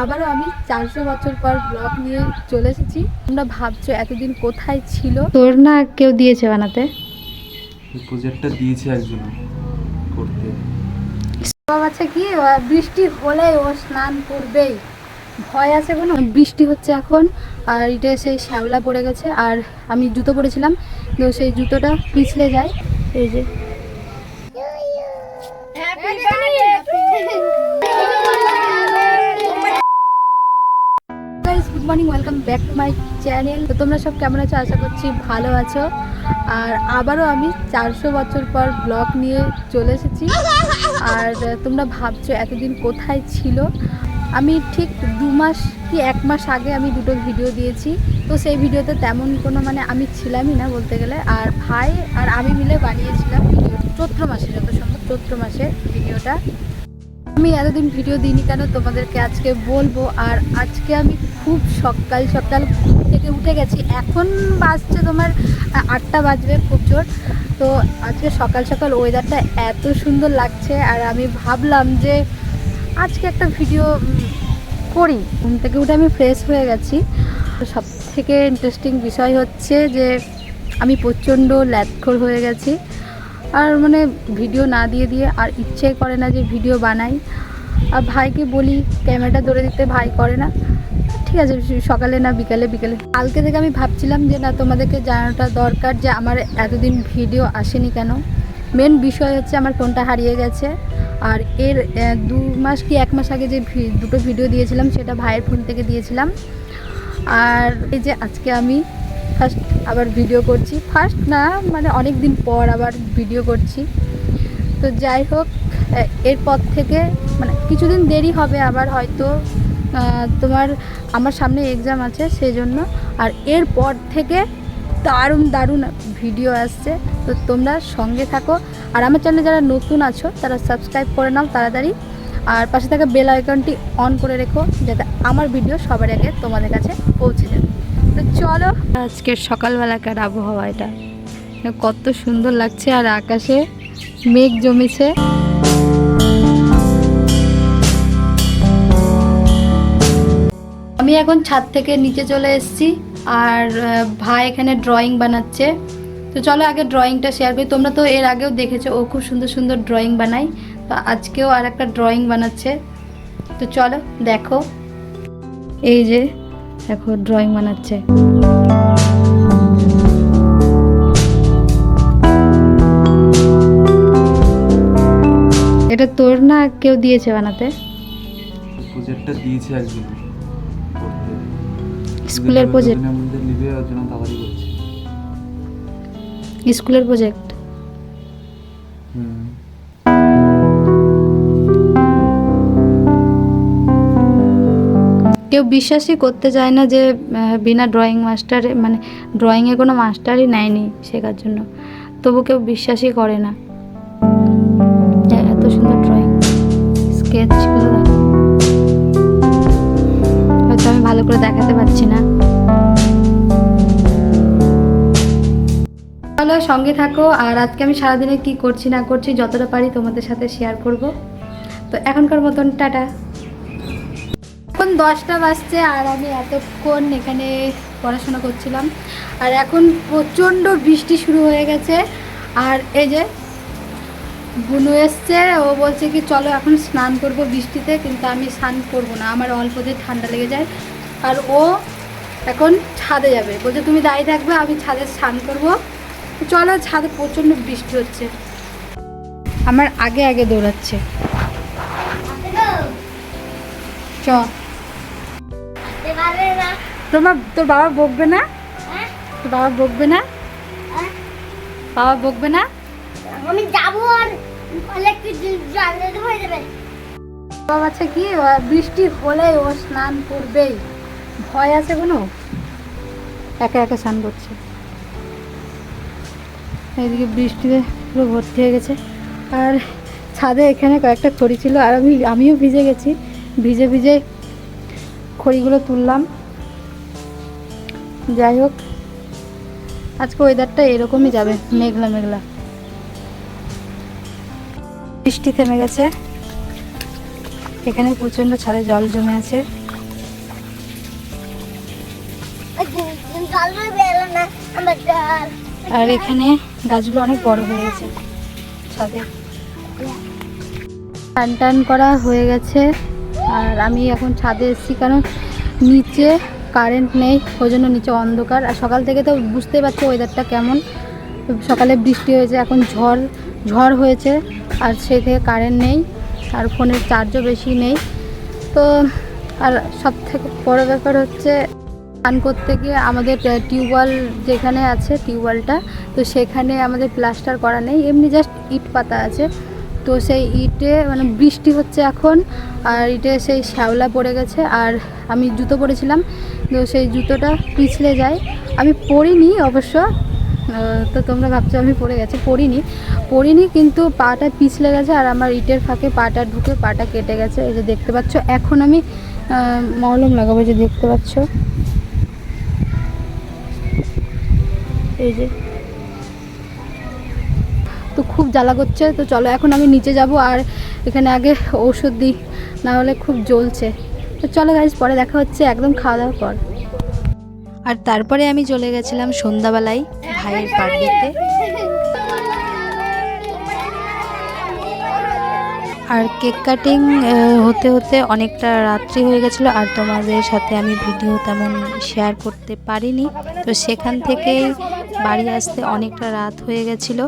আবারও আমি চারশো বছর পর ব্লগ নিয়ে চলে এসেছি। তোমরা ভাবছ এতদিন কোথায় ছিল? তোর না কেউ দিয়েছে বানাতে? এই প্রজেক্টটা দিয়েছে একজন করতে। বাচ্চা কি? বৃষ্টি হলে ও স্নান করবেই। ভয় আছে কোনো? বৃষ্টি হচ্ছে এখন আর এটা সেই শ্যাওলা পড়ে গেছে আর আমি জুতো পরেছিলাম তো সেই জুতোটা পিছলে যায়। এই যে morning welcome back to my channel তো তোমরা সব কেমন আছো? আশা করছি ভালো আছো। আর আবারও আমি চারশো বছর পর ব্লগ নিয়ে চলে এসেছি। আর তোমরা ভাবছ এতদিন কোথায় ছিল? আমি ঠিক দু মাস কি এক মাস আগে আমি দুটো ভিডিও দিয়েছি। তো সেই ভিডিওতে তেমন কোনো মানে আমি ছিলামই না বলতে গেলে। আর ভাই আর আমি মিলে বানিয়েছিলাম ভিডিও চৈত্র মাসে যত সম্ভব, চৈত্র মাসে ভিডিওটা আমি এতদিন ভিডিও দিইনি কেন তোমাদেরকে আজকে বলব। আর আজকে আমি খুব সকাল সকাল ঘুম থেকে উঠে গেছি। এখন বাজছে তোমার আটটা বাজবে খুব জোর। তো আজকে সকাল সকাল ওয়েদারটা এত সুন্দর লাগছে আর আমি ভাবলাম যে আজকে একটা ভিডিও করি। ঘুম থেকে উঠে আমি ফ্রেশ হয়ে গেছি। সব থেকে ইন্টারেস্টিং বিষয় হচ্ছে যে আমি প্রচণ্ড ল্যাথখোর হয়ে গেছি। আর মানে ভিডিও না দিয়ে দিয়ে আর ইচ্ছে করে না যে ভিডিও বানাই। আর ভাইকে বলি ক্যামেরাটা ধরে দিতে, ভাই করে না। ঠিক আছে, সকালে না বিকালে বিকালে। কালকে থেকে আমি ভাবছিলাম যে না, তোমাদেরকে জানানোটা দরকার যে আমার এতদিন ভিডিও আসেনি কেন। মেন বিষয় হচ্ছে আমার ফোনটা হারিয়ে গেছে। আর এর দু মাস কি এক মাস আগে যে দুটো ভিডিও দিয়েছিলাম, সেটা ভাইয়ের ফোন থেকে দিয়েছিলাম। আর এই যে আজকে আমি ফার্স্ট আবার ভিডিও করছি। ফার্স্ট না মানে অনেক দিন পর আবার ভিডিও করছি। তো যাই হোক এরপর থেকে মানে কিছুদিন দেরি হবে আবার হয়তো তোমার আমার সামনে এক্সাম আছে সেই জন্য আর এরপর থেকে দারুণ দারুণ ভিডিও আসছে। তো তোমরা সঙ্গে থাকো। আর আমার চ্যানেলে যারা নতুন আছো, তারা সাবস্ক্রাইব করে নাও তাড়াতাড়ি। আর পাশে থাকা বেল আইকনটি অন করে রেখো, যাতে আমার ভিডিও সবার আগে তোমাদের কাছে পৌঁছে যাবে তো চলো, আজকের সকালবেলাকার আবহাওয়া এটা। কত সুন্দর লাগছে আর আকাশে মেঘ জমেছে। এখন ছাদ থেকে নিচে চলে এসেছি আর ভাই এখানে ড্রয়িং বানাচ্ছে। তো চলো আগে ড্রয়িংটা শেয়ার করি। তোমরা তো এর আগেও দেখেছ, ও খুব সুন্দর সুন্দর ড্রয়িং বানায়। তো আজকেও আর একটা ড্রয়িং বানাচ্ছে। তো চলো দেখো। এই যে, দেখো ড্রয়িং বানাচ্ছে। এটা তোর না কেউ দিয়েছে বানাতে? প্রজেক্টটা দিয়েছে একজন। স্কুলের প্রজেক্ট স্কুলের প্রজেক্ট কেউ বিশ্বাসই করতে চায় না যে বিনা ড্রয়িং মাস্টারে মানে ড্রয়িংয়ে কোনো মাস্টারই নেয়নি শেখার জন্য। তবু কেউ বিশ্বাসই করে না। এত সুন্দর ড্রয়িং স্কেচগুলো ভালো করে দেখাতে পারছি না। চলো সঙ্গে থাকো, আর আজকে আমি সারাদিনে কি করছি না করছি যতটা পারি তোমাদের সাথে শেয়ার করব। তো এখনকার মতন টাটা। এখন দশটা বাজছে আর আমি এতক্ষণ এখানে পড়াশোনা করছিলাম। আর এখন প্রচণ্ড বৃষ্টি শুরু হয়ে গেছে। আর এই যে বুনু এসছে, ও বলছে কি, চলো এখন স্নান করব বৃষ্টিতে, কিন্তু আমি স্নান করব না। আমার অল্পতে ঠান্ডা লেগে যায় আর ও এখন ছাদে যাবে। বলছে তুমি দাঁড়িয়ে থাকবে আমি ছাদে স্নান করব। চলো ছাদে প্রচণ্ড বৃষ্টি হচ্ছে। আমার আগে আগে দৌড়াচ্ছে। চ। তোমার তোর বাবা বকবে না? তোর বাবা বকবে না? বাবা বকবে না? আমি যাব আর বাবা বাচ্চা কি বৃষ্টি হলে ও স্নান করবেই। ভয় আছে কোনো? একা একা স্নান করছে। এইদিকে বৃষ্টিতে পুরো ভর্তি হয়ে গেছে। আর ছাদে এখানে কয়েকটা খড়ি ছিল, আর আমি, আমিও ভিজে গেছি। ভিজে ভিজে খড়িগুলো তুললাম। যাই হোক, আজকে ওয়েদারটা এরকমই যাবে, মেঘলা মেঘলা। বৃষ্টি থেমে গেছে। এখানে প্রচণ্ড ছাদে জল জমে আছে। আর এখানে গাছগুলো অনেক বড় হয়ে গেছে। ছাদে টান টান করা হয়ে গেছে। আর আমি এখন ছাদে এসেছি কারণ নিচে কারেন্ট নেই, ওই জন্য নিচে অন্ধকার। আর সকাল থেকে তো বুঝতেই পারছ ওয়েদারটা কেমন। সকালে বৃষ্টি হয়েছে, এখন ঝড় ঝড় হয়েছে, আর সেই থেকে কারেন্ট নেই। আর ফোনের চার্জও বেশি নেই। তো, আর সব থেকে বড় ব্যাপার হচ্ছে স্নান করতে গিয়ে আমাদের টিউবওয়েল যেখানে আছে টিউবওয়েলটা, তো সেখানে আমাদের প্লাস্টার করা নেই। এমনি জাস্ট ইট পাতা আছে। তো সেই ইটে মানে বৃষ্টি হচ্ছে এখন, আর ইটে সেই শ্যাওলা পড়ে গেছে। আর আমি জুতো পরেছিলাম, তো সেই জুতোটা পিছলে যায়। আমি পরিনি অবশ্য তো তোমরা ভাবছ আমি পড়ে গেছি পড়িনি পড়িনি কিন্তু পাটা পিছলে গেছে, আর আমার ইটের ফাঁকে পাটা ঢুকে, পাটা কেটে গেছে। এই যে দেখতে পাচ্ছ, এখন আমি মলম লাগাবো যে দেখতে পাচ্ছ। এই যে। তো খুব জ্বালা করছে, তো চলো এখন আমি নিচে যাব আর এখানে আগে ঔষধ দিই না হলে খুব জ্বলছে। তো চলো গাইজ পরে দেখা হচ্ছে, একদম খাওয়া দাওয়ার পর। আর তারপরে আমি চলে গেছিলাম সন্ধ্যাবেলায় ভাইয়ের বার্থডেতে আর কেক কাটিং হতে হতে অনেকটা রাত্রি হয়ে গেছিল আর তোমাদের সাথে আমি ভিডিও তেমন শেয়ার করতে পারিনি। তো সেখান থেকেই বাড়ি আসতে অনেকটা রাত হয়ে গেছিল,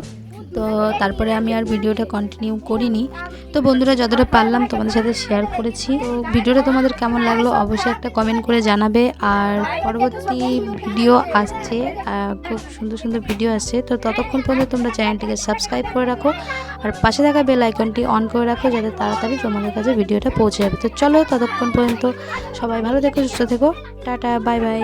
তো তারপরে আমি আর ভিডিওটা কন্টিনিউ করিনি। তো বন্ধুরা, যতটা পারলাম তোমাদের সাথে শেয়ার করেছি। তো ভিডিওটা তোমাদের কেমন লাগল অবশ্যই একটা কমেন্ট করে জানাবে। আর পরবর্তী ভিডিও আসছে খুব সুন্দর সুন্দর ভিডিও আসছে। তো ততক্ষণ পর্যন্ত তোমরা চ্যানেলটিকে সাবস্ক্রাইব করে রাখো। আর পাশে থাকা বেল আইকনটি অন করে রাখো, যাতে তাড়াতাড়ি তোমাদের কাছে ভিডিওটা পৌঁছে যাবে। তো চলো ততক্ষণ পর্যন্ত সবাই ভালো থেকো, সুস্থ থেকো। Tata bye bye